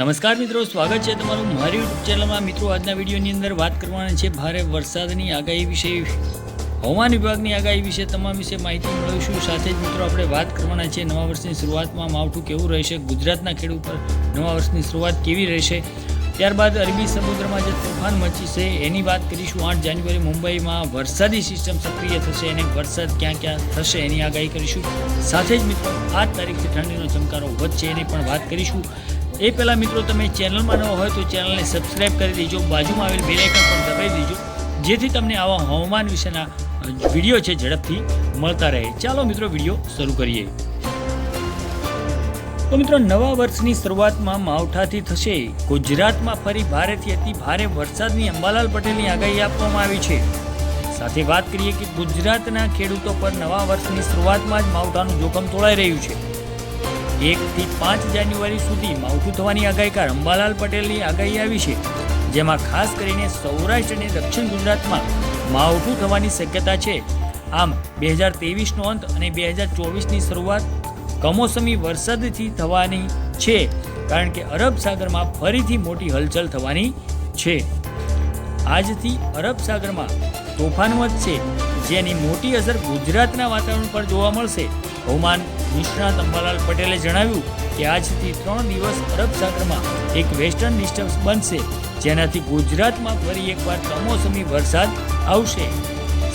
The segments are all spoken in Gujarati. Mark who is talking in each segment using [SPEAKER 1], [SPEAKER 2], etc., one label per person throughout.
[SPEAKER 1] નમસ્કાર મિત્રો, સ્વાગત છે તમારું મારી યુટ્યુબ ચેનલમાં. મિત્રો, આજના વિડીયોની અંદર વાત કરવાની છે ભારે વરસાદની આગાહી વિશે. હવામાન વિભાગની આગાહી વિશે તમામ વિશે માહિતી મેળવીશું. સાથે જ મિત્રો, આપણે વાત કરવાના છે નવા વર્ષની શરૂઆતમાં. માવઠું કેવું રહેશે? ગુજરાતના ખેડૂત પર નવા વર્ષની શરૂઆત કેવી રહેશે? ત્યારબાદ અરબી સમુદ્રમાં જે તોફાન મચી છે, એની વાત કરીશું. આઠ જાન્યુઆરી મુંબઈમાં વરસાદી સિસ્ટમ સક્રિય થશે અને વરસાદ ક્યાં ક્યાં થશે એની આગાહી કરીશું. સાથે જ મિત્રો, આ જ તારીખથી ઠંડીનો ચમકારો વધશે એની પણ વાત કરીશું. એ પહેલાં મિત્રો તમે ચેનલમાં નવો હોય તો ચેનલને સબસ્ક્રાઈબ કરી દેજો. બાજુમાં આવેલ બેલ આઇકન પણ દબાવી દેજો. જેથી તમને આવા હવામાન વિશેના વીડિયો છે ઝડપથી મળતા રહે. ચાલો મિત્રો વીડિયો શરૂ કરીએ. તો મિત્રો નવા વર્ષની શરૂઆતમાં માવઠાથી થશે. ગુજરાતમાં ફરી ભારેથી અતિ ભારે વરસાદની અંબાલાલ પટેલની આગાહી આપવામાં આવી છે. સાથે વાત કરીએ કે ગુજરાતના ખેડૂતો પર નવા વર્ષની શરૂઆતમાં જ માવઠાનું જોખમ તોળાઈ રહ્યું છે. એકથી પાંચ જાન્યુઆરી સુધી માવઠું થવાની આગાહીકાર અંબાલાલ પટેલની આગાહી આવી છે, જેમાં ખાસ કરીને સૌરાષ્ટ્ર અને દક્ષિણ ગુજરાતમાં માવઠું થવાની શક્યતા છે. આમ, બે હજાર ત્રેવીસનો અંત અને બે હજાર ચોવીસની શરૂઆત કમોસમી વરસાદથી થવાની છે, કારણ કે અરબ સાગરમાં ફરીથી મોટી હલચલ થવાની છે. આજથી અરબ સાગરમાં તોફાન વધશે, જેની મોટી અસર ગુજરાતના વાતાવરણ પર જોવા મળશે. હવામાન નિષ્ણાત અંબાલાલ પટેલે જણાવ્યું કે આજથી ત્રણ દિવસ અરબ સાગરમાં એક વેસ્ટર્ન ડિસ્ટર્બન્સ બનશે. જેનાથી ગુજરાતમાં ફરી એકવાર કમોસમી વરસાદ આવશે.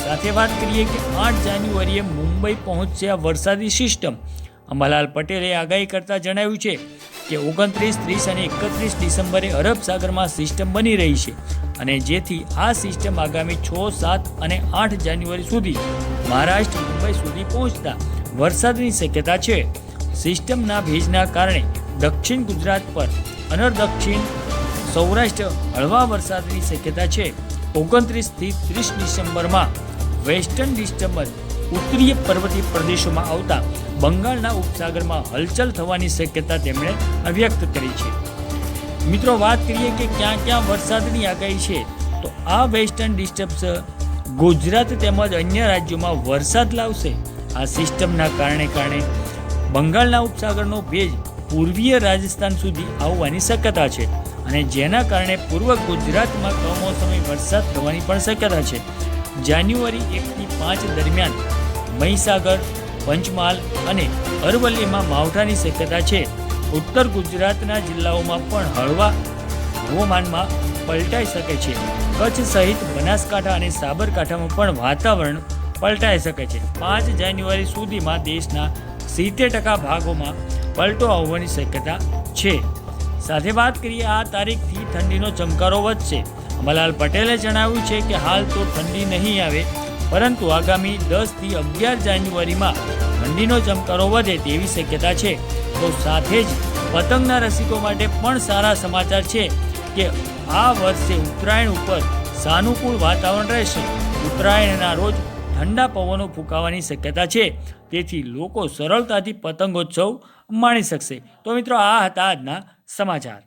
[SPEAKER 1] સાથે વાત કરીએ કે આઠ જાન્યુઆરીએ મુંબઈ પહોંચશે આ વરસાદી સિસ્ટમ. અંબાલાલ પટેલે આગાહી કરતા જણાવ્યું છે કે ઓગણત્રીસ, ત્રીસ અને એકત્રીસ ડિસેમ્બરે અરબ સાગરમાં સિસ્ટમ બની રહી છે અને જેથી આ સિસ્ટમ આગામી છ, સાત અને આઠ જાન્યુઆરી સુધી મહારાષ્ટ્ર, મુંબઈ સુધી પહોંચતા વરસાદની શક્યતા છે. સિસ્ટમના ભેજના કારણે દક્ષિણ ગુજરાત પર અનર દક્ષિણ સૌરાષ્ટ્ર હળવા વરસાદની શક્યતા છે. ઓગણત્રીસથી ત્રીસ ડિસેમ્બરમાં વેસ્ટર્ન ડિસ્ટર્બન્સ ઉત્તરીય પર્વતીય પ્રદેશોમાં આવતા બંગાળના ઉપસાગરમાં હલચલ થવાની શક્યતા તેમણે વ્યક્ત કરી છે. મિત્રો, વાત કરીએ કે ક્યાં ક્યાં વરસાદની આગાહી છે, તો આ વેસ્ટર્ન ડિસ્ટર્બન્સ ગુજરાત તેમજ અન્ય રાજ્યોમાં વરસાદ લાવશે. આ સિસ્ટમના કારણે કારણે બંગાળના ઉપસાગરનો ભેજ પૂર્વીય રાજસ્થાન સુધી આવવાની શક્યતા છે અને જેના કારણે પૂર્વ ગુજરાતમાં કમોસમી વરસાદ થવાની પણ શક્યતા છે. જાન્યુઆરી એકથી પાંચ દરમિયાન મહીસાગર, પંચમહાલ અને અરવલ્લીમાં માવઠાની શક્યતા છે. ઉત્તર ગુજરાતના જિલ્લાઓમાં પણ હળવા હવામાનમાં પલટાઈ શકે છે. કચ્છ સહિત બનાસકાંઠા અને સાબરકાંઠામાં પણ વાતાવરણ પલટાઈ શકે છે. પાંચ જાન્યુઆરી સુધીમાં દેશના સિત્તેર ટકા ભાગોમાં પલટો આવવાની શક્યતા છે. સાથે વાત કરીએ, આ તારીખથી ઠંડીનો ચમકારો વધશે. મલાલ પટેલે જણાવ્યું છે કે હાલ તો ઠંડી નહીં આવે પરંતુ આગામી દસથી અગિયાર જાન્યુઆરીમાં ઠંડીનો ચમકારો વધે તેવી શક્યતા છે. તો સાથે જ પતંગના રસિકો માટે પણ સારા સમાચાર છે કે આ વર્ષે ઉત્તરાયણ ઉપર સાનુકૂળ વાતાવરણ રહેશે. ઉત્તરાયણના રોજ ઠંડા પવનો ફૂંકાવાની શક્યતા છે. તેથી લોકો સરળતાથી પતંગોત્સવ માણી શકશે. તો મિત્રો આ હતા આજના સમાચાર.